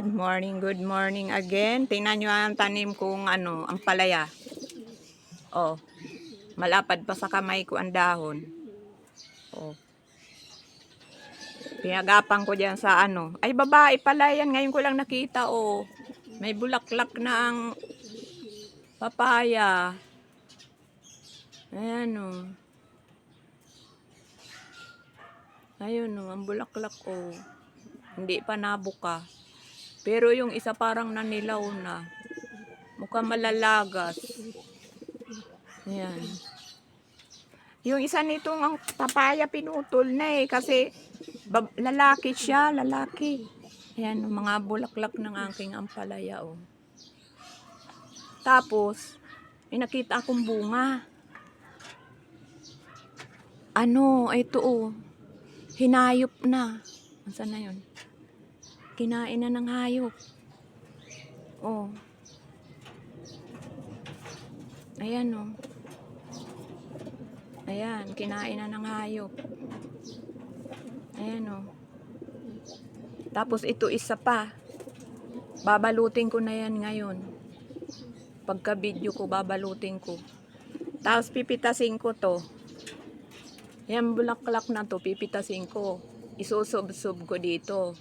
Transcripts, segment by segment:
Good morning, good morning again. Tingnan nyo ang tanim kong ano, ang palaya. Oh, malapad pa sa kamay ko ang dahon. Oh. Pinagapang ko dyan sa ano. Ay, babae pala yan. Ngayon ko lang nakita, oh. May bulaklak na ang papaya. Ayan, oh. Ayun, oh, ang bulaklak, oh. Hindi pa nabuka. Pero yung isa parang nanilaw na. Mukhang malalagas. Ayan. Yung isa nitong ang papaya pinutol na eh. Kasi lalaki siya, lalaki. Ayan, mga bulaklak ng aking ampalaya, oh. Tapos, may nakita akong bunga. Ano, ito oh. Hinayop na. Saan na yun? Kinain na ng hayop. Oh. Ayan oh. Ayan, kinain na ng hayop. Ayan oh. Tapos ito isa pa. Babalutin ko na yan ngayon. Pagka video ko, babalutin ko. Tapos pipitasin ko to. Yan bulaklak na to, pipitasin ko. Isusub-sub ko dito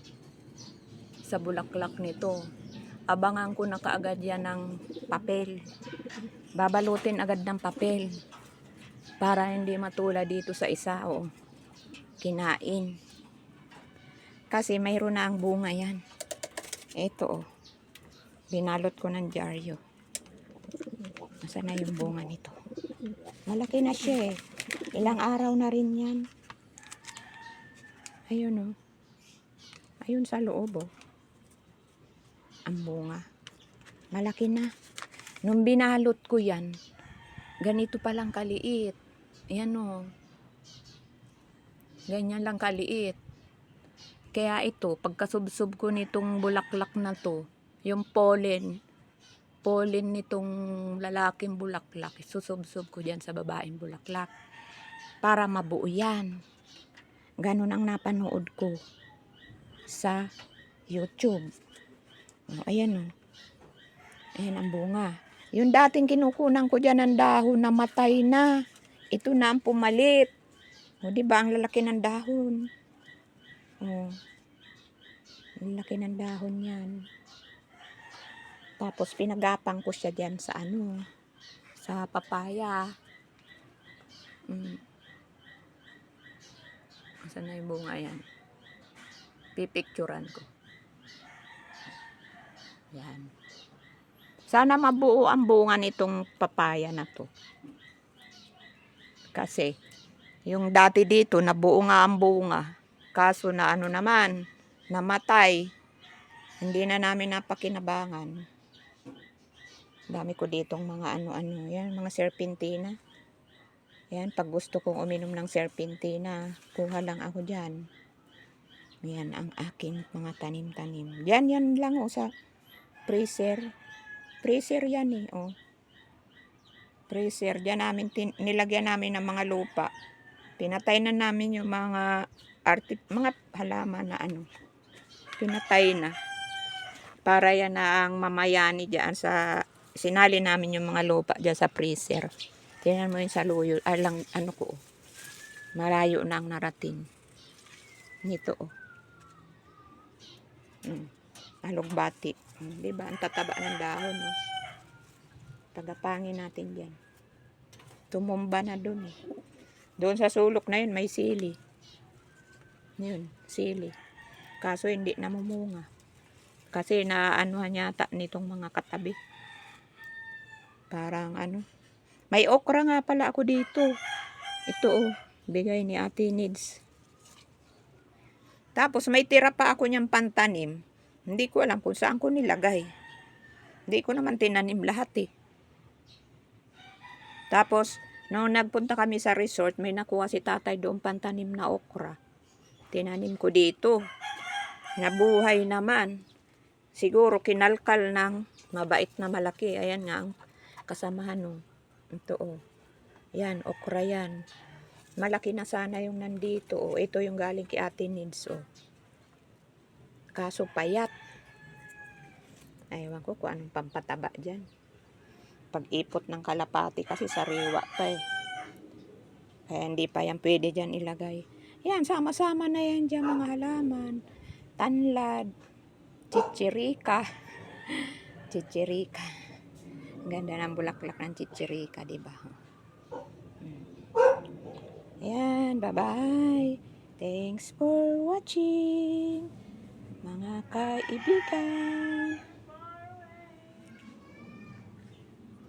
sa bulaklak nito. Abangan ko na kaagad yan ng papel. Babalutin agad ng papel. Para hindi matula dito sa isa. O, kinain. Kasi mayroon na ang bunga yan. Ito o. Binalot ko ng dyaryo. Nasaan na yung bunga nito? Malaki na siya eh. Ilang araw na rin yan. Ayun o. Ayun sa loob o. Ang bunga. Malaki na. Nung binalot ko yan, ganito pa lang kaliit. Ayan o. Ganyan lang kaliit. Kaya ito, pagkasubsob ko nitong bulaklak na to, yung pollen, pollen nitong lalaking bulaklak, susubsob ko dyan sa babaeng bulaklak. Para mabuo yan. Ganun ang napanood ko sa YouTube. Oh, ayan o. Ayan ang bunga. Yung dating kinukunan ko dyan ng dahon na matay na. Ito na ang pumalit. O, di ba? Ang lalaki ng dahon. O. Ang laki ng dahon yan. Tapos, pinagapang ko siya dyan sa ano, sa papaya. Mm. Saan na yung bunga yan? Pipicturan ko. Yan. Sana mabuo ang bunga nitong papaya na to. Kasi, yung dati dito, nabuo nga ang bunga. Kaso na ano naman, namatay. Hindi na namin napakinabangan. Dami ko ditong mga ano-ano. Yan, mga serpentina. Yan, pag gusto kong uminom ng serpentina, kuha lang ako dyan. Yan ang aking mga tanim-tanim. Yan, yan lang o sa freezer. Freezer yan eh, oh. Freezer. Diyan namin, nilagyan namin ng mga lupa. Pinatay na namin yung mga arti- mga halaman na ano. Pinatay na. Para yan na ang mamayani diyan sa sinali namin yung mga lupa diyan sa freezer. Tingnan mo yung saluyo, alang ano ko. oh. Malayo na ang narating. Nito oh. Mm. Alugbati. Mm, Di ba? Ang tataba ng dahon. Oh. Tagapangin natin yan. Tumumba na dun eh. Doon sa sulok na yun, may sili. Yun, sili. Kaso hindi namumunga. Kasi naaanuhan yata nitong mga katabi. Parang ano. May okra nga pala ako dito. Ito oh, bigay ni Ate Needs. Tapos may tira pa ako niyang pantanim. Hindi ko alam kung saan ko nilagay. Hindi ko naman tinanim lahat eh. Tapos, nung nagpunta kami sa resort, may nakuha si tatay doon pantanim na okra. Tinanim ko dito. Nabuhay naman. Siguro kinalkal ng mabait na malaki. Ayan nga ang kasamahan nung. Ito oh. Yan, okra yan. Malaki na sana yung nandito. Oh. Ito yung galing kay Ate Nids. Oh. Kaso payat. Ewan ko kung anong pampataba dyan. Pag-ipot ng kalapati kasi sariwa pa eh. Kaya hindi pa yan pwede dyan ilagay. Yan, sama-sama na yan dyan mga halaman. Tanlad, chichirika. chichirika. Ganda ng bulaklak ng chichirika, di ba? Hmm. Ayan, bye-bye. Thanks for watching, mga kaibigan.